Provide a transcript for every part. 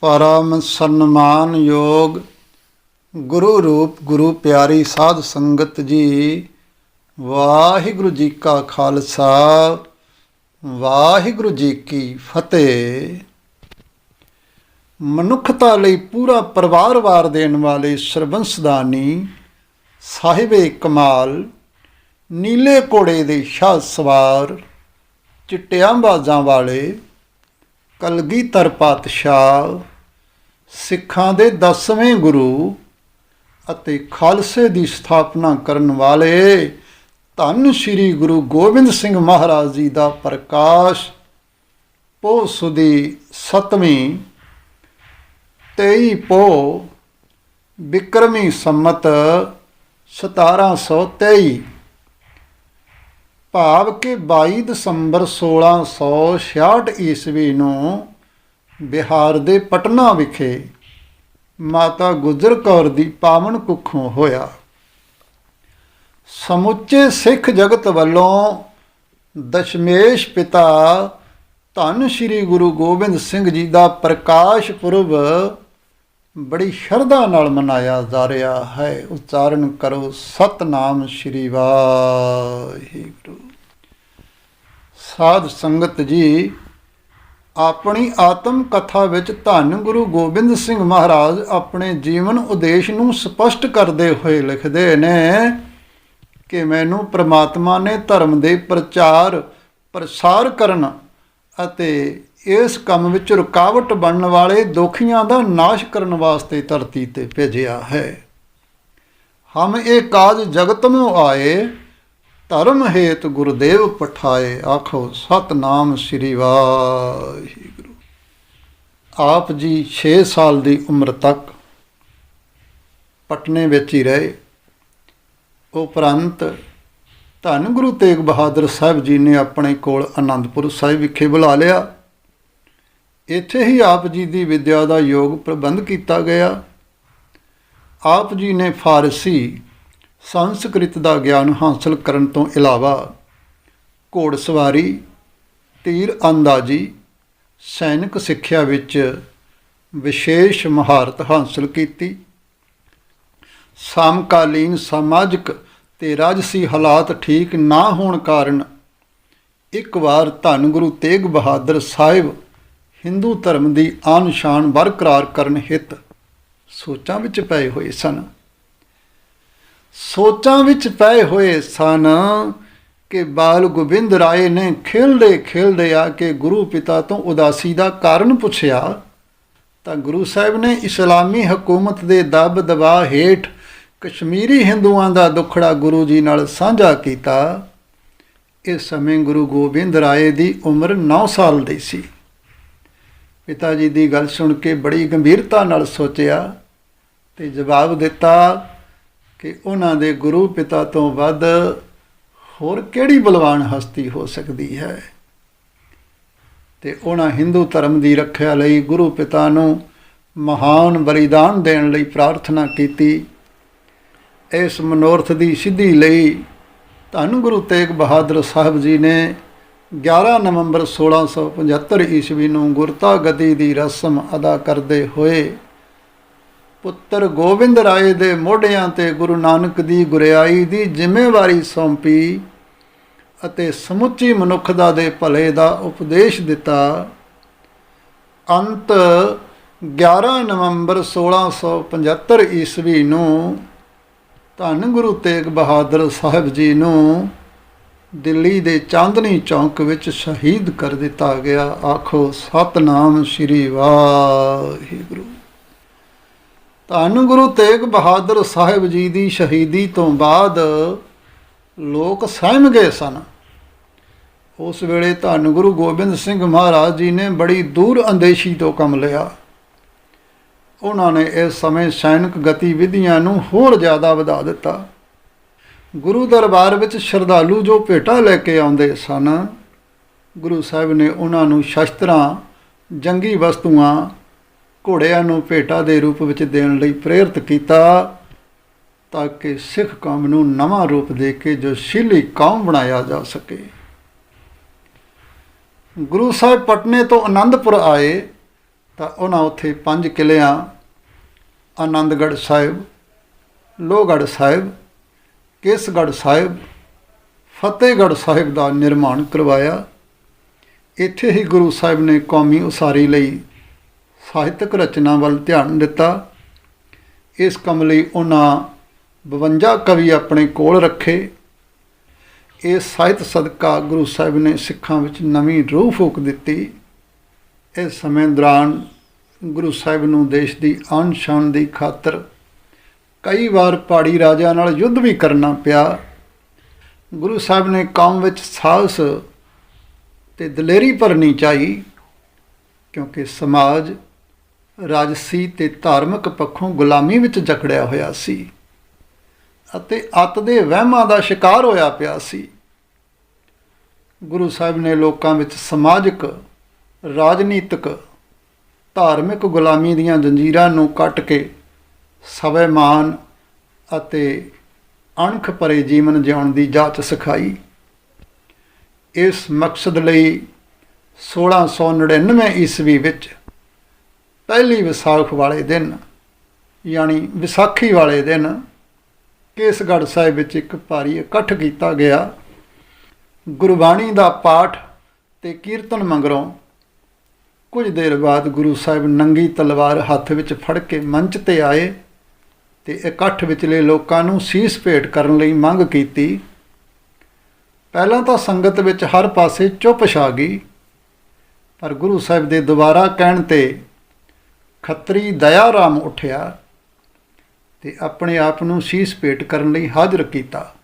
ਪਰਮ ਸਨਮਾਨ ਯੋਗ ਗੁਰੂ ਰੂਪ ਗੁਰੂ ਪਿਆਰੀ ਸਾਧ ਸੰਗਤ ਜੀ, ਵਾਹਿਗੁਰੂ ਜੀ ਕਾ ਖਾਲਸਾ, ਵਾਹਿਗੁਰੂ ਜੀ ਕੀ ਫਤਿਹ। ਮਨੁੱਖਤਾ ਲਈ ਪੂਰਾ ਪਰਿਵਾਰ ਵਾਰ ਦੇਣ ਵਾਲੇ ਸਰਬੰਸਦਾਨੀ ਸਾਹਿਬੇ ਕਮਾਲ, ਨੀਲੇ ਕੋੜੇ ਦੇ ਸ਼ਾਹ ਸਵਾਰ ਚਿੱਟਿਆਂ ਬਾਜ਼ਾਂ ਵਾਲੇ ਕਲਗੀਧਰ ਪਾਤਸ਼ਾਹ, ਸਿੱਖਾਂ ਦੇ 10ਵੇਂ ਗੁਰੂ ਅਤੇ ਖਾਲਸੇ ਦੀ ਸਥਾਪਨਾ ਕਰਨ ਵਾਲੇ ਧੰਨ ਸ੍ਰੀ ਗੁਰੂ ਗੋਬਿੰਦ ਸਿੰਘ ਮਹਾਰਾਜ ਜੀ ਦਾ ਪ੍ਰਕਾਸ਼ ਪੋਹ ਸੁਦੀ 7ਵੀਂ 23 ਪੋ ਬਿਕਰਮੀ ਸੰਮਤ 1723 ਭਾਵ ਕਿ 22 ਦਸੰਬਰ 1666 ਈਸਵੀ ਨੂੰ ਬਿਹਾਰ ਦੇ ਪਟਨਾ ਵਿਖੇ ਮਾਤਾ ਗੁਜਰ ਕੌਰ ਦੀ ਪਾਵਨ ਕੁੱਖੋਂ ਹੋਇਆ। ਸਮੁੱਚੇ ਸਿੱਖ ਜਗਤ ਵੱਲੋਂ ਦਸ਼ਮੇਸ਼ ਪਿਤਾ ਧੰਨ ਸ੍ਰੀ ਗੁਰੂ ਗੋਬਿੰਦ ਸਿੰਘ ਜੀ ਦਾ ਪ੍ਰਕਾਸ਼ ਪੁਰਬ ਬੜੀ ਸ਼ਰਧਾ ਨਾਲ ਮਨਾਇਆ ਜਾ ਰਿਹਾ ਹੈ। ਉਚਾਰਨ ਕਰੋ, ਸਤਨਾਮ ਸ੍ਰੀ ਵਾਹਿਗੁਰੂ। ਸਾਧ ਸੰਗਤ ਜੀ, ਆਪਣੀ ਆਤਮ ਕਥਾ ਵਿੱਚ ਧੰਨ ਗੁਰੂ ਗੋਬਿੰਦ ਸਿੰਘ ਮਹਾਰਾਜ ਆਪਣੇ ਜੀਵਨ ਉਦੇਸ਼ ਨੂੰ ਸਪਸ਼ਟ ਕਰਦੇ ਹੋਏ ਲਿਖਦੇ ਨੇ ਕਿ ਮੈਨੂੰ ਪ੍ਰਮਾਤਮਾ ਨੇ ਧਰਮ ਦੇ ਪ੍ਰਚਾਰ, ਪ੍ਰਸਾਰ ਕਰਨ ਅਤੇ ਇਸ ਕੰਮ ਵਿੱਚ ਰੁਕਾਵਟ ਬਣਨ ਵਾਲੇ ਦੁਖੀਆਂ ਦਾ ਨਾਸ਼ ਕਰਨ ਵਾਸਤੇ ਧਰਤੀ ਤੇ ਭੇਜਿਆ ਹੈ। ਹਮ ਇਹ ਕਾਜ ਜਗਤ ਨੂੰ ਆਏ, ਧਰਮ ਹੇਤ ਗੁਰਦੇਵ ਪਠਾਏ, ਆਖੋ ਸਤਨਾਮ ਸ੍ਰੀ ਵਾਹਿਗੁਰੂ। ਆਪ ਜੀ 6 ਸਾਲ ਦੀ ਉਮਰ ਤੱਕ ਪਟਨੇ ਵਿੱਚ ਹੀ ਰਹੇ। ਉਪਰੰਤ ਧੰਨ ਗੁਰੂ ਤੇਗ ਬਹਾਦਰ ਸਾਹਿਬ ਜੀ ਨੇ ਆਪਣੇ ਕੋਲ ਆਨੰਦਪੁਰ ਸਾਹਿਬ ਵਿਖੇ ਬੁਲਾ ਲਿਆ। ਇੱਥੇ ਹੀ ਆਪ ਜੀ ਦੀ ਵਿਦਿਆ ਦਾ ਯੋਗ ਪ੍ਰਬੰਧ ਕੀਤਾ ਗਿਆ। ਆਪ ਜੀ ਨੇ ਫਾਰਸੀ, ਸੰਸਕ੍ਰਿਤ ਦਾ ਗਿਆਨ ਹਾਸਲ ਕਰਨ ਤੋਂ ਇਲਾਵਾ ਘੋੜਸਵਾਰੀ, ਤੀਰ ਅੰਦਾਜ਼ੀ, ਸੈਨਿਕ ਸਿੱਖਿਆ ਵਿੱਚ ਵਿਸ਼ੇਸ਼ ਮਹਾਰਤ ਹਾਸਲ ਕੀਤੀ। ਸਮਕਾਲੀਨ ਸਮਾਜਿਕ ਤੇ ਰਾਜਸੀ ਹਾਲਾਤ ਠੀਕ ਨਾ ਹੋਣ ਕਾਰਨ ਇੱਕ ਵਾਰ ਧੰਨ ਗੁਰੂ ਤੇਗ ਬਹਾਦਰ ਸਾਹਿਬ ਹਿੰਦੂ ਧਰਮ ਦੀ ਆਨ ਸ਼ਾਨ ਬਰਕਰਾਰ ਕਰਨ ਹਿੱਤ ਸੋਚਾਂ ਵਿੱਚ ਪਏ ਹੋਏ ਸਨ। ਸੋਚਾਂ ਵਿੱਚ ਪਏ ਹੋਏ ਸਨ ਕਿ ਬਾਲ ਗੋਬਿੰਦ ਰਾਏ ਨੇ ਖੇਲਦੇ ਖੇਲਦੇ ਆ ਕੇ ਗੁਰੂ ਪਿਤਾ ਤੋਂ ਉਦਾਸੀ ਦਾ ਕਾਰਨ ਪੁੱਛਿਆ, ਤਾਂ ਗੁਰੂ ਸਾਹਿਬ ਨੇ ਇਸਲਾਮੀ ਹਕੂਮਤ ਦੇ ਦਬ ਦਬਾ ਹੇਠ ਕਸ਼ਮੀਰੀ ਹਿੰਦੂਆਂ ਦਾ ਦੁੱਖੜਾ ਗੁਰੂ ਜੀ ਨਾਲ ਸਾਂਝਾ ਕੀਤਾ। ਇਸ ਸਮੇਂ ਗੁਰੂ ਗੋਬਿੰਦ ਰਾਏ ਦੀ ਉਮਰ 9 ਸਾਲ ਦੀ ਸੀ। ਪਿਤਾ ਜੀ ਦੀ ਗੱਲ ਸੁਣ ਕੇ ਬੜੀ ਗੰਭੀਰਤਾ ਨਾਲ ਸੋਚਿਆ ਤੇ ਜਵਾਬ ਦਿੱਤਾ ਕਿ ਉਹਨਾਂ ਦੇ ਗੁਰੂ ਪਿਤਾ ਤੋਂ ਵੱਧ ਹੋਰ ਕਿਹੜੀ ਬਲਵਾਨ ਹਸਤੀ ਹੋ ਸਕਦੀ ਹੈ? ਤੇ ਉਹਨਾਂ ਹਿੰਦੂ ਧਰਮ ਦੀ ਰੱਖਿਆ ਲਈ ਗੁਰੂ ਪਿਤਾ ਨੂੰ ਮਹਾਨ ਬਲੀਦਾਨ ਦੇਣ ਲਈ ਪ੍ਰਾਰਥਨਾ ਕੀਤੀ। ਇਸ ਮਨੋਰਥ ਦੀ ਸਿੱਧੀ ਲਈ ਧੰਨ ਗੁਰੂ ਤੇਗ ਬਹਾਦਰ ਸਾਹਿਬ ਜੀ ਨੇ 11 ਨਵੰਬਰ 1675 ਈਸਵੀ ਨੂੰ ਗੁਰਤਾ ਗਦੀ ਦੀ ਰਸਮ ਅਦਾ ਕਰਦੇ ਹੋਏ ਪੁੱਤਰ ਗੋਬਿੰਦ ਰਾਏ ਦੇ ਮੋਢਿਆਂ ਤੇ ਗੁਰੂ ਨਾਨਕ ਦੀ ਗੁਰਿਆਈ ਦੀ ਜ਼ਿੰਮੇਵਾਰੀ ਸੌਂਪੀ ਅਤੇ ਸਮੁੱਚੀ ਮਨੁੱਖਤਾ ਦੇ ਭਲੇ ਦਾ ਉਪਦੇਸ਼ ਦਿੱਤਾ। ਅੰਤ 11 ਨਵੰਬਰ 1675 ਈਸਵੀ ਨੂੰ ਧੰਨ ਗੁਰੂ ਤੇਗ ਬਹਾਦਰ ਸਾਹਿਬ ਜੀ ਨੂੰ ਦਿੱਲੀ ਦੇ ਚਾਂਦਨੀ ਚੌਂਕ ਵਿੱਚ ਸ਼ਹੀਦ ਕਰ ਦਿੱਤਾ ਗਿਆ। ਆਖੋ, ਸਤਨਾਮ ਸ੍ਰੀ ਵਾਹਿਗੁਰੂ। ਧੰਨ ਗੁਰੂ ਤੇਗ ਬਹਾਦਰ ਸਾਹਿਬ ਜੀ ਦੀ ਸ਼ਹੀਦੀ ਤੋਂ ਬਾਅਦ ਲੋਕ ਸਹਿਮ ਗਏ ਸਨ। ਉਸ ਵੇਲੇ ਧੰਨ ਗੁਰੂ ਗੋਬਿੰਦ ਸਿੰਘ ਮਹਾਰਾਜ ਜੀ ਨੇ ਬੜੀ ਦੂਰ ਅੰਦੇਸ਼ੀ ਤੋਂ ਕੰਮ ਲਿਆ। ਉਹਨਾਂ ਨੇ ਇਸ ਸਮੇਂ ਸੈਨਿਕ ਗਤੀਵਿਧੀਆਂ ਨੂੰ ਹੋਰ ਜ਼ਿਆਦਾ ਵਧਾ ਦਿੱਤਾ। ਗੁਰੂ ਦਰਬਾਰ ਵਿੱਚ ਸ਼ਰਧਾਲੂ ਜੋ ਭੇਟਾ ਲੈ ਕੇ ਆਉਂਦੇ ਸਨ, ਗੁਰੂ ਸਾਹਿਬ ਨੇ ਉਹਨਾਂ ਨੂੰ ਸ਼ਸਤਰਾਂ, ਜੰਗੀ ਵਸਤੂਆਂ, ਘੋੜਿਆਂ ਨੂੰ ਭੇਟਾ ਦੇ ਰੂਪ ਵਿੱਚ ਦੇਣ ਲਈ ਪ੍ਰੇਰਿਤ ਕੀਤਾ ਤਾਂ ਕਿ ਸਿੱਖ ਕੌਮ ਨੂੰ ਨਵਾਂ ਰੂਪ ਦੇ ਕੇ ਜੋ ਸ਼ੀਲੀ ਕੌਮ ਬਣਾਇਆ ਜਾ ਸਕੇ। ਗੁਰੂ ਸਾਹਿਬ ਪਟਨੇ ਤੋਂ ਆਨੰਦਪੁਰ ਆਏ ਤਾਂ ਉਹਨਾਂ ਉੱਥੇ ਪੰਜ ਕਿਲਿਆਂ, ਆਨੰਦਗੜ੍ਹ ਸਾਹਿਬ, ਲੋਹਗੜ੍ਹ ਸਾਹਿਬ ਕੇਸਗੜ੍ਹ ਸਾਹਿਬ, ਫਤਿਹਗੜ੍ਹ ਸਾਹਿਬ ਦਾ ਨਿਰਮਾਣ ਕਰਵਾਇਆ। ਇੱਥੇ ਹੀ ਗੁਰੂ ਸਾਹਿਬ ਨੇ ਕੌਮੀ ਉਸਾਰੀ ਲਈ ਸਾਹਿਤਕ ਰਚਨਾ ਵੱਲ ਧਿਆਨ ਦਿੱਤਾ। ਇਸ ਕੰਮ ਲਈ ਉਹਨਾਂ 52 ਕਵੀ ਆਪਣੇ ਕੋਲ ਰੱਖੇ। ਇਹ ਸਾਹਿਤ ਸਦਕਾ ਗੁਰੂ ਸਾਹਿਬ ਨੇ ਸਿੱਖਾਂ ਵਿੱਚ ਨਵੀਂ ਰੂਹ ਫੂਕ ਦਿੱਤੀ। ਇਸ ਸਮੇਂ ਦੌਰਾਨ ਗੁਰੂ ਸਾਹਿਬ ਨੂੰ ਦੇਸ਼ ਦੀ ਆਨ ਸ਼ਾਨ ਦੀ ਖਾਤਰ ਕਈ ਵਾਰ ਪਹਾੜੀ ਰਾਜਿਆਂ ਨਾਲ ਯੁੱਧ ਵੀ ਕਰਨਾ ਪਿਆ। ਗੁਰੂ ਸਾਹਿਬ ਨੇ ਕੌਮ ਵਿੱਚ ਸਾਹਸ ਤੇ ਦਲੇਰੀ ਭਰਨੀ ਚਾਹੀ, ਕਿਉਂਕਿ ਸਮਾਜ ਰਾਜਸੀ ਤੇ ਧਾਰਮਿਕ ਪੱਖੋਂ ਗੁਲਾਮੀ ਵਿੱਚ ਜਕੜਿਆ ਹੋਇਆ ਸੀ ਅਤੇ ਅੱਤ ਦੇ ਵਹਿਮਾਂ ਦਾ ਸ਼ਿਕਾਰ ਹੋਇਆ ਪਿਆ ਸੀ। ਗੁਰੂ ਸਾਹਿਬ ਨੇ ਲੋਕਾਂ ਵਿੱਚ ਸਮਾਜਿਕ, ਰਾਜਨੀਤਿਕ, ਧਾਰਮਿਕ ਗੁਲਾਮੀ ਦੀਆਂ ਜੰਜੀਰਾਂ ਨੂੰ ਕੱਟ ਕੇ ਸਵੈਮਾਨ ਅਤੇ ਅਣਖ ਭਰੇ ਜੀਵਨ ਜਿਉਣ ਦੀ ਜਾਚ ਸਿਖਾਈ। ਇਸ ਮਕਸਦ ਲਈ 1699 ਈਸਵੀ ਵਿੱਚ ਪਹਿਲੀ ਵਿਸਾਖ ਵਾਲੇ ਦਿਨ, ਯਾਨੀ ਵਿਸਾਖੀ ਵਾਲੇ ਦਿਨ, ਕੇਸਗੜ੍ਹ ਸਾਹਿਬ ਵਿੱਚ ਇੱਕ ਭਾਰੀ ਇਕੱਠ ਕੀਤਾ ਗਿਆ। ਗੁਰਬਾਣੀ ਦਾ ਪਾਠ ਤੇ ਕੀਰਤਨ ਮੰਗਰੋਂ ਕੁਝ ਦੇਰ ਬਾਅਦ ਗੁਰੂ ਸਾਹਿਬ ਨੰਗੀ ਤਲਵਾਰ ਹੱਥ ਵਿੱਚ ਫੜ ਕੇ ਮੰਚ ਤੇ ਆਏ। ਤੇ ਇਕੱਠ ਵਿਚਲੇ ਲੋਕਾਂ ਨੂੰ ਸੀਸ ਭੇਟ ਕਰਨ ਲਈ ਮੰਗ ਕੀਤੀ। ਪਹਿਲਾਂ ਤਾਂ ਸੰਗਤ ਵਿੱਚ ਹਰ ਪਾਸੇ ਚੁੱਪ ਛਾ ਗਈ, ਪਰ ਗੁਰੂ ਸਾਹਿਬ ਦੇ ਦੁਬਾਰਾ ਕਹਿਣ ਤੇ ਖੱਤਰੀ ਦਇਆ ਰਾਮ ਉੱਠਿਆ ਤੇ ਆਪਣੇ ਆਪ ਨੂੰ ਸੀਸ ਭੇਟ ਕਰਨ ਲਈ ਹਾਜ਼ਰ ਕੀਤਾ।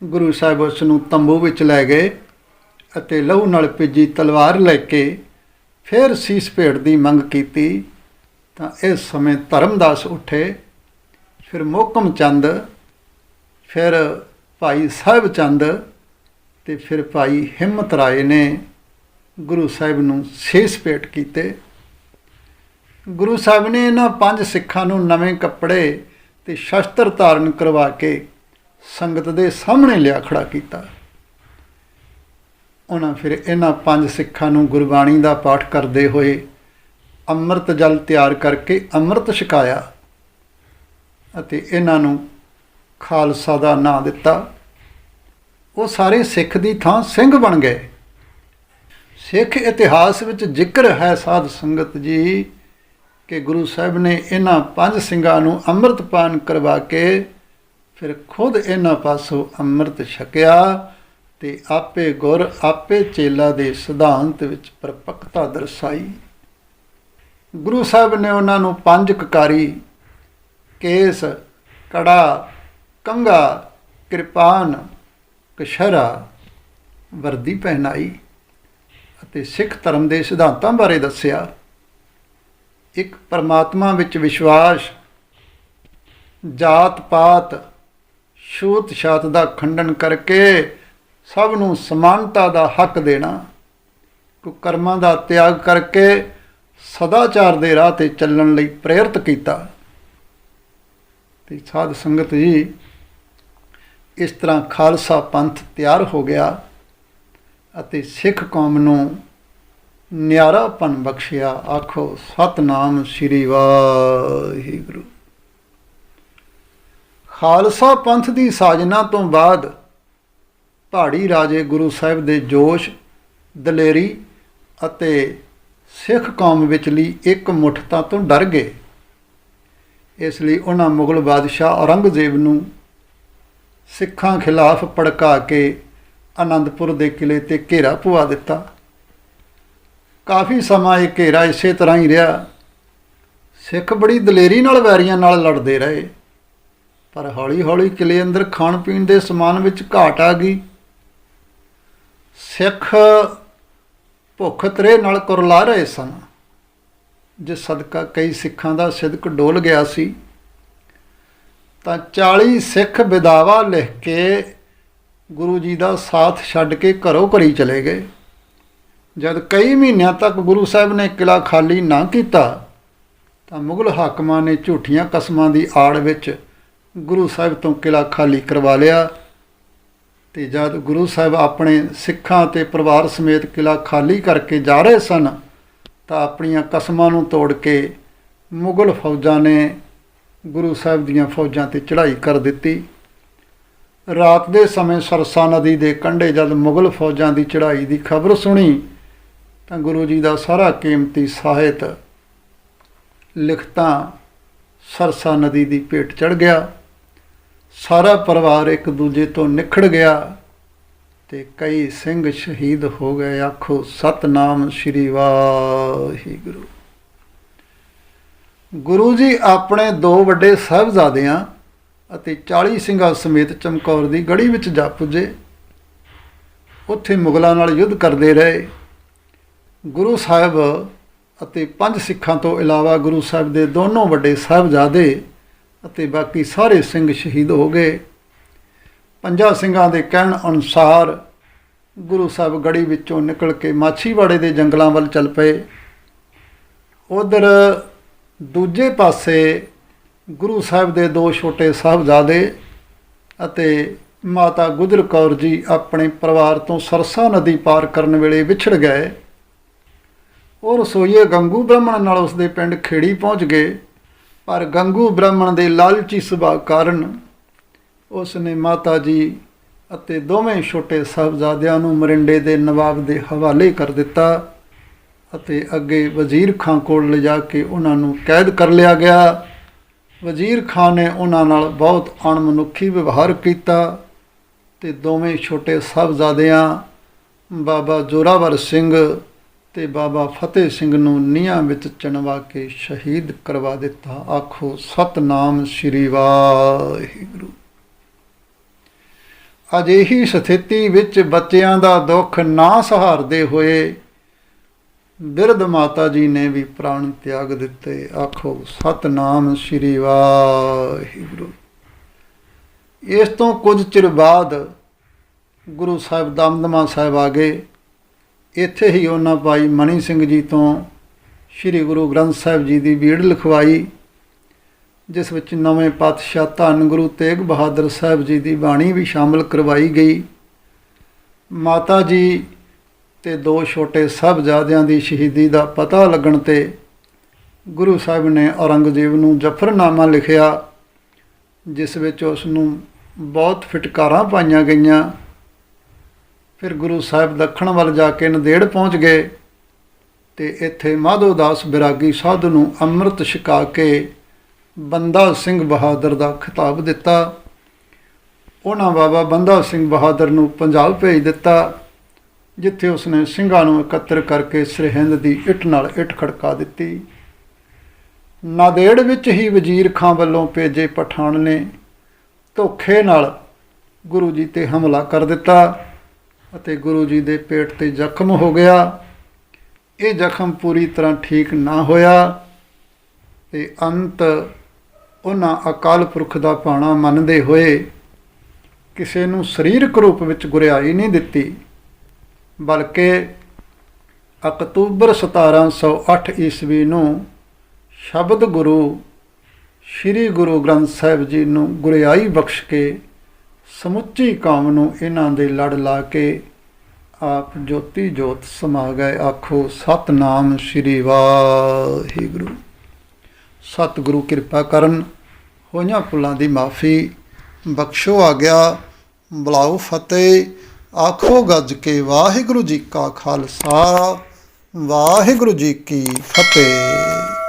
ਗੁਰੂ ਸਾਹਿਬ ਉਸ ਨੂੰ ਤੰਬੂ ਵਿੱਚ ਲੈ ਗਏ ਅਤੇ ਲਹੂ ਨਾਲ ਭਿੱਜੀ ਤਲਵਾਰ ਲੈ ਕੇ ਫਿਰ ਸੀਸ ਭੇਟ ਦੀ ਮੰਗ ਕੀਤੀ ਤਾਂ ਇਸ ਸਮੇਂ ਧਰਮਦਾਸ ਉੱਠੇ ਫਿਰ ਮੋਕਮ ਚੰਦ, ਫਿਰ ਭਾਈ ਸਾਹਿਬ ਚੰਦ ਤੇ ਫਿਰ ਭਾਈ ਹਿੰਮਤ ਰਾਏ ਨੇ ਗੁਰੂ ਸਾਹਿਬ ਨੂੰ ਸੇਸ ਭੇਟ ਕੀਤੇ। ਗੁਰੂ ਸਾਹਿਬ ਨੇ ਇਹਨਾਂ ਪੰਜ ਸਿੱਖਾਂ ਨੂੰ ਨਵੇਂ ਕੱਪੜੇ ਤੇ ਸ਼ਸਤਰ ਧਾਰਨ ਕਰਵਾ ਕੇ ਸੰਗਤ ਦੇ ਸਾਹਮਣੇ ਲਿਆ ਖੜਾ ਕੀਤਾ। ਉਹਨਾਂ ਫਿਰ ਇਹਨਾਂ ਪੰਜ ਸਿੱਖਾਂ ਨੂੰ ਗੁਰਬਾਣੀ ਦਾ ਪਾਠ ਕਰਦੇ ਹੋਏ ਅੰਮ੍ਰਿਤ ਜਲ ਤਿਆਰ ਕਰਕੇ ਅੰਮ੍ਰਿਤ ਛਕਾਇਆ। ਅਤੇ ਇਹਨਾਂ ਨੂੰ ਖਾਲਸਾ ਦਾ ਨਾਂ ਦਿੱਤਾ। ਉਹ ਸਾਰੇ ਸਿੱਖ ਦੀ ਥਾਂ ਸਿੰਘ ਬਣ ਗਏ। ਸਿੱਖ ਇਤਿਹਾਸ ਵਿੱਚ ਜ਼ਿਕਰ ਹੈ ਸਾਧ ਸੰਗਤ ਜੀ ਕਿ ਗੁਰੂ ਸਾਹਿਬ ਨੇ ਇਹਨਾਂ ਪੰਜ ਸਿੰਘਾਂ ਨੂੰ ਅੰਮ੍ਰਿਤ ਪਾਨ ਕਰਵਾ ਕੇ ਫਿਰ ਖੁਦ ਇਹਨਾਂ ਪਾਸੋਂ ਅੰਮ੍ਰਿਤ ਛਕਿਆ ਤੇ ਆਪੇ ਗੁਰ, ਆਪੇ ਚੇਲਾ ਦੇ ਸਿਧਾਂਤ ਵਿੱਚ ਪਰਪੱਕਤਾ ਦਰਸਾਈ। ਗੁਰੂ ਸਾਹਿਬ ਨੇ ਉਹਨਾਂ ਨੂੰ ਪੰਜ ਕਕਾਰੀ ਕੇਸ, ਕੜਾ ਕੰਗਾ ਕਿਰਪਾਨ ਕਸ਼ਰਾ ਵਰਦੀ ਪਹਿਨਾਈ ਅਤੇ ਸਿੱਖ ਧਰਮ ਦੇ ਸਿਧਾਂਤਾਂ ਬਾਰੇ ਦੱਸਿਆ। ਇੱਕ ਪਰਮਾਤਮਾ ਵਿੱਚ ਵਿਸ਼ਵਾਸ, ਜਾਤ ਪਾਤ, ਛੂਤ ਛਾਤ ਦਾ ਖੰਡਨ ਕਰਕੇ ਸਭ ਨੂੰ ਸਮਾਨਤਾ ਦਾ ਹੱਕ ਦੇਣਾ, ਕੁਕਰਮਾਂ ਦਾ ਤਿਆਗ ਕਰਕੇ ਸਦਾਚਾਰ ਦੇ ਰਾਹ ਤੇ ਚੱਲਣ ਲਈ ਪ੍ਰੇਰਿਤ ਕੀਤਾ। ਤੇ ਸਾਧ ਸੰਗਤ ਜੀ, ਇਸ ਤਰ੍ਹਾਂ ਖਾਲਸਾ ਪੰਥ ਤਿਆਰ ਹੋ ਗਿਆ ਅਤੇ ਸਿੱਖ ਕੌਮ ਨੂੰ ਨਿਆਰਾਪਨ ਬਖਸ਼ਿਆ। ਆਖੋ, ਸਤਨਾਮ ਸ੍ਰੀ ਵਾਹਿਗੁਰੂ। ਖਾਲਸਾ ਪੰਥ ਦੀ ਸਾਜਨਾ ਤੋਂ ਬਾਅਦ ਪਹਾੜੀ ਰਾਜੇ ਗੁਰੂ ਸਾਹਿਬ ਦੇ ਜੋਸ਼, ਦਲੇਰੀ ਅਤੇ ਸਿੱਖ ਕੌਮ ਵਿਚਲੀ ਇੱਕ ਮੁਠਤਾ ਤੋਂ ਡਰ ਗਏ। ਇਸ ਲਈ ਉਹਨਾਂ ਮੁਗਲ ਬਾਦਸ਼ਾਹ ਔਰੰਗਜ਼ੇਬ ਨੂੰ ਸਿੱਖਾਂ ਖਿਲਾਫ ਭੜਕਾ ਕੇ ਆਨੰਦਪੁਰ ਦੇ ਕਿਲੇ ਤੇ ਘੇਰਾ ਪਵਾ ਦਿੱਤਾ। ਕਾਫੀ ਸਮਾਂ ਇਹ ਘੇਰਾ ਇਸੇ ਤਰ੍ਹਾਂ ਹੀ ਰਿਹਾ। ਸਿੱਖ ਬੜੀ ਦਲੇਰੀ ਨਾਲ ਵੈਰੀਆਂ ਨਾਲ ਲੜਦੇ ਰਹੇ। ਪਰ ਹੌਲੀ-ਹੌਲੀ ਕਿਲੇ ਅੰਦਰ ਖਾਣ ਪੀਣ ਦੇ ਸਮਾਨ ਵਿੱਚ ਘਾਟ ਆ ਗਈ। ਸਿੱਖ ਭੁੱਖ ਤਰੇ ਨਾਲ ਕੁਰਲਾ ਰਹੇ ਸਨ। ਜਿਸ ਸਦਕਾ ਕਈ ਸਿੱਖਾਂ ਦਾ ਸਿਦਕ ਡੋਲ ਗਿਆ ਸੀ, ਤਾਂ 40 ਸਿੱਖ ਵਿਦਾਵਾ ਲਿਖ ਕੇ ਗੁਰੂ ਜੀ ਦਾ ਸਾਥ ਛੱਡ ਕੇ ਘਰੋਂ ਘਰੀ ਚਲੇ ਗਏ। ਜਦ ਕਈ ਮਹੀਨਿਆਂ ਤੱਕ ਗੁਰੂ ਸਾਹਿਬ ਨੇ ਕਿਲਾ ਖਾਲੀ ਨਾ ਕੀਤਾ, ਤਾਂ ਮੁਗਲ ਹਾਕਮਾਂ ਨੇ ਝੂਠੀਆਂ ਕਸਮਾਂ ਦੀ ਆੜ ਵਿੱਚ ਗੁਰੂ ਸਾਹਿਬ ਤੋਂ ਕਿਲਾ ਖਾਲੀ ਕਰਵਾ ਲਿਆ ਤੇ ਜਦ ਗੁਰੂ ਸਾਹਿਬ ਆਪਣੇ ਸਿੱਖਾਂ ਤੇ ਪਰਿਵਾਰ ਸਮੇਤ ਕਿਲਾ ਖਾਲੀ ਕਰਕੇ ਜਾ ਰਹੇ ਸਨ ਤਾਂ ਆਪਣੀਆਂ ਕਸਮਾਂ ਨੂੰ ਤੋੜ ਕੇ ਮੁਗਲ ਫੌਜਾਂ ਨੇ ਗੁਰੂ ਸਾਹਿਬ ਦੀਆਂ ਫੌਜਾਂ ਤੇ ਚੜ੍ਹਾਈ ਕਰ ਦਿੱਤੀ। ਰਾਤ ਦੇ ਸਮੇਂ ਸਰਸਾ ਨਦੀ ਦੇ ਕੰਢੇ ਜਦ ਮੁਗਲ ਫੌਜਾਂ ਦੀ ਚੜ੍ਹਾਈ ਦੀ ਖਬਰ ਸੁਣੀ, ਤਾਂ ਗੁਰੂ ਜੀ ਦਾ ਸਾਰਾ ਕੀਮਤੀ ਸਾਹਿਤ ਲਿਖਤਾਂ ਸਰਸਾ ਨਦੀ ਦੀ ਭੇਟ ਚੜ ਗਿਆ। ਸਾਰਾ ਪਰਿਵਾਰ ਇੱਕ ਦੂਜੇ ਤੋਂ ਨਿਖੜ ਗਿਆ। ਤੇ ਕਈ ਸਿੰਘ ਸ਼ਹੀਦ ਹੋ ਗਏ। ਆਖੋ, ਸਤਨਾਮ ਸ੍ਰੀ ਵਾਹਿਗੁਰੂ। ਗੁਰੂ ਜੀ, ਆਪਣੇ ਦੋ ਵੱਡੇ ਸਾਹਿਬਜ਼ਾਦਿਆਂ ਅਤੇ 40 ਸਿੰਘਾਂ ਸਮੇਤ ਚਮਕੌਰ ਦੀ ਗੜੀ ਵਿੱਚ ਜਾ ਪੁੱਜੇ। ਉੱਥੇ ਮੁਗਲਾਂ ਨਾਲ ਯੁੱਧ ਕਰਦੇ ਰਹੇ। ਗੁਰੂ ਸਾਹਿਬ ਅਤੇ ਪੰਜ ਸਿੱਖਾਂ ਤੋਂ ਇਲਾਵਾ ਗੁਰੂ ਸਾਹਿਬ ਦੇ ਦੋਨੋਂ ਵੱਡੇ ਸਾਹਿਬਜ਼ਾਦੇ ਅਤੇ ਬਾਕੀ ਸਾਰੇ ਸਿੰਘ ਸ਼ਹੀਦ ਹੋ ਗਏ। ਪੰਜਾਂ ਸਿੰਘਾਂ ਦੇ ਕਹਿਣ ਅਨੁਸਾਰ ਗੁਰੂ ਸਾਹਿਬ ਗੜੀ ਵਿੱਚੋਂ ਨਿਕਲ ਕੇ ਮਾਛੀਵਾੜੇ ਦੇ ਜੰਗਲਾਂ ਵੱਲ ਚੱਲ ਪਏ। ਉਧਰ ਦੂਜੇ ਪਾਸੇ ਗੁਰੂ ਸਾਹਿਬ ਦੇ ਦੋ ਛੋਟੇ ਸਾਹਿਬਜ਼ਾਦੇ ਅਤੇ ਮਾਤਾ ਗੁਜਰ ਕੌਰ ਜੀ ਆਪਣੇ ਪਰਿਵਾਰ ਤੋਂ ਸਰਸਾ ਨਦੀ ਪਾਰ ਕਰਨ ਵੇਲੇ ਵਿਛੜ ਗਏ। ਉਹ ਰਸੋਈਏ ਗੰਗੂ ਬ੍ਰਾਹਮਣ ਨਾਲ ਉਸਦੇ ਪਿੰਡ ਖੇੜੀ ਪਹੁੰਚ ਗਏ, ਪਰ ਗੰਗੂ ਬ੍ਰਾਹਮਣ ਦੇ ਲਾਲਚੀ ਸੁਭਾਅ ਕਾਰਨ ਉਸ ਨੇ ਮਾਤਾ ਜੀ ਅਤੇ ਦੋਵੇਂ ਛੋਟੇ ਸਾਹਿਬਜ਼ਾਦਿਆਂ ਨੂੰ ਮਰਿੰਡੇ ਦੇ ਨਵਾਬ ਦੇ ਹਵਾਲੇ ਕਰ ਦਿੱਤਾ ਅਤੇ ਅੱਗੇ ਵਜ਼ੀਰ ਖਾਂ ਕੋਲ ਲਿਜਾ ਕੇ ਉਹਨਾਂ ਨੂੰ ਕੈਦ ਕਰ ਲਿਆ ਗਿਆ। ਵਜ਼ੀਰ ਖਾਂ ਨੇ ਉਹਨਾਂ ਨਾਲ ਬਹੁਤ ਅਣਮਨੁੱਖੀ ਵਿਵਹਾਰ ਕੀਤਾ ਤੇ ਦੋਵੇਂ ਛੋਟੇ ਸਾਹਿਬਜ਼ਾਦਿਆਂ, ਬਾਬਾ ਜੋਰਾਵਰ ਸਿੰਘ ਤੇ ਬਾਬਾ ਫਤਿਹ ਸਿੰਘ ਨੂੰ ਨੀਹਾਂ ਵਿੱਚ ਚਣਵਾ ਕੇ ਸ਼ਹੀਦ ਕਰਵਾ ਦਿੱਤਾ। ਆਖੋ, ਸਤਨਾਮ ਸ੍ਰੀ ਵਾਹਿਗੁਰੂ। ਅਜਿਹੀ ਸਥਿਤੀ ਵਿੱਚ ਬੱਚਿਆਂ ਦਾ ਦੁੱਖ ਨਾ ਸਹਾਰਦੇ ਹੋਏ ਬਿਰਧ ਮਾਤਾ ਜੀ ਨੇ ਵੀ ਪ੍ਰਾਣ ਤਿਆਗ ਦਿੱਤੇ। ਆਖੋ, ਸਤਨਾਮ ਸ੍ਰੀ ਵਾਹਿਗੁਰੂ। ਇਸ ਤੋਂ ਕੁਝ ਚਿਰ ਬਾਅਦ ਗੁਰੂ ਸਾਹਿਬ ਦਮਦਮਾ ਸਾਹਿਬ ਆ ਗਏ। ਇੱਥੇ ਹੀ ਉਹਨਾਂ ਭਾਈ ਮਣੀ ਸਿੰਘ ਜੀ ਤੋਂ ਸ੍ਰੀ ਗੁਰੂ ਗ੍ਰੰਥ ਸਾਹਿਬ ਜੀ ਦੀ ਬੀੜ ਲਿਖਵਾਈ। ਜਿਸ ਵਿੱਚ ਨਵੇਂ ਪਾਤਸ਼ਾਹ ਧੰਨ ਗੁਰੂ ਤੇਗ ਬਹਾਦਰ ਸਾਹਿਬ ਜੀ ਦੀ ਬਾਣੀ ਵੀ ਸ਼ਾਮਲ ਕਰਵਾਈ ਗਈ। ਮਾਤਾ ਜੀ ਤੇ ਦੋ ਛੋਟੇ ਸਾਹਿਬਜ਼ਾਦਿਆਂ ਦੀ ਸ਼ਹੀਦੀ ਦਾ ਪਤਾ ਲੱਗਣ ਤੇ ਗੁਰੂ ਸਾਹਿਬ ਨੇ ਔਰੰਗਜ਼ੇਬ ਨੂੰ ਜਫਰਨਾਮਾ ਲਿਖਿਆ, ਜਿਸ ਵਿੱਚ ਉਸ ਨੂੰ ਬਹੁਤ ਫਟਕਾਰਾਂ ਪਾਈਆਂ ਗਈਆਂ। ਫਿਰ ਗੁਰੂ ਸਾਹਿਬ ਦੱਖਣ ਵੱਲ ਜਾ ਕੇ ਨੰਦੇੜ ਪਹੁੰਚ ਗਏ ਤੇ ਇੱਥੇ ਮਾਧੋ ਦਾਸ ਬਿਰਾਗੀ ਸਾਧੂ ਨੂੰ ਅੰਮ੍ਰਿਤ ਛਕਾ ਕੇ ਬੰਦਾ ਸਿੰਘ ਬਹਾਦਰ ਦਾ ਖਿਤਾਬ ਦਿੱਤਾ। ਉਹਨਾਂ ਬਾਬਾ ਬੰਦਾ ਸਿੰਘ ਬਹਾਦਰ ਨੂੰ ਪੰਜਾਬ ਭੇਜ ਦਿੱਤਾ, ਜਿੱਥੇ ਉਸਨੇ ਸਿੰਘਾਂ ਨੂੰ ਇਕੱਤਰ ਕਰਕੇ ਸਰਹਿੰਦ ਦੀ ਇੱਟ ਨਾਲ ਇੱਟ ਖੜਕਾ ਦਿੱਤੀ। ਨਾਦੇੜ ਵਿੱਚ ਹੀ ਵਜ਼ੀਰ ਖਾਂ ਵੱਲੋਂ ਭੇਜੇ ਪਠਾਨ ਨੇ ਧੋਖੇ ਨਾਲ ਗੁਰੂ ਜੀ ਤੇ ਹਮਲਾ ਕਰ ਦਿੱਤਾ ਅਤੇ ਗੁਰੂ ਜੀ ਦੇ ਪੇਟ ਤੇ ਜ਼ਖਮ ਹੋ ਗਿਆ। ਇਹ ਜ਼ਖਮ ਪੂਰੀ ਤਰ੍ਹਾਂ ਠੀਕ ਨਾ ਹੋਇਆ ਤੇ ਅੰਤ ਉਹਨਾਂ ਅਕਾਲ ਪੁਰਖ ਦਾ ਪਾਣਾ ਮੰਨਦੇ ਹੋਏ ਕਿਸੇ ਨੂੰ ਸਰੀਰਕ ਰੂਪ ਵਿੱਚ ਗੁਰਿਆਈ ਨਹੀਂ ਦਿੱਤੀ, ਬਲਕਿ ਅਕਤੂਬਰ 1708 ਈਸਵੀ ਨੂੰ ਸ਼ਬਦ ਗੁਰੂ ਸ੍ਰੀ ਗੁਰੂ ਗ੍ਰੰਥ ਸਾਹਿਬ ਜੀ ਨੂੰ ਗੁਰਿਆਈ ਬਖਸ਼ ਕੇ ਸਮੁੱਚੀ ਕੌਮ ਨੂੰ ਇਹਨਾਂ ਦੇ ਲੜ ਲਾ ਕੇ ਆਪ ਜੋਤੀ ਜੋਤ ਸਮਾ ਗਏ, ਆਖੋ ਸਤਨਾਮ ਸ੍ਰੀ ਵਾਹਿਗੁਰੂ। ਸਤਿਗੁਰੂ ਕਿਰਪਾ ਕਰਨ, ਹੋਈਆਂ ਭੁੱਲਾਂ ਦੀ ਮਾਫੀ, ਬਖਸ਼ੋ ਆ ਗਿਆ ਬੁਲਾਓ ਫਤਿਹ, ਆਖੋ ਗੱਜ ਕੇ ਵਾਹਿਗੁਰੂ ਜੀ ਕਾ ਖਾਲਸਾ, ਵਾਹਿਗੁਰੂ ਜੀ ਕੀ ਫਤਿਹ।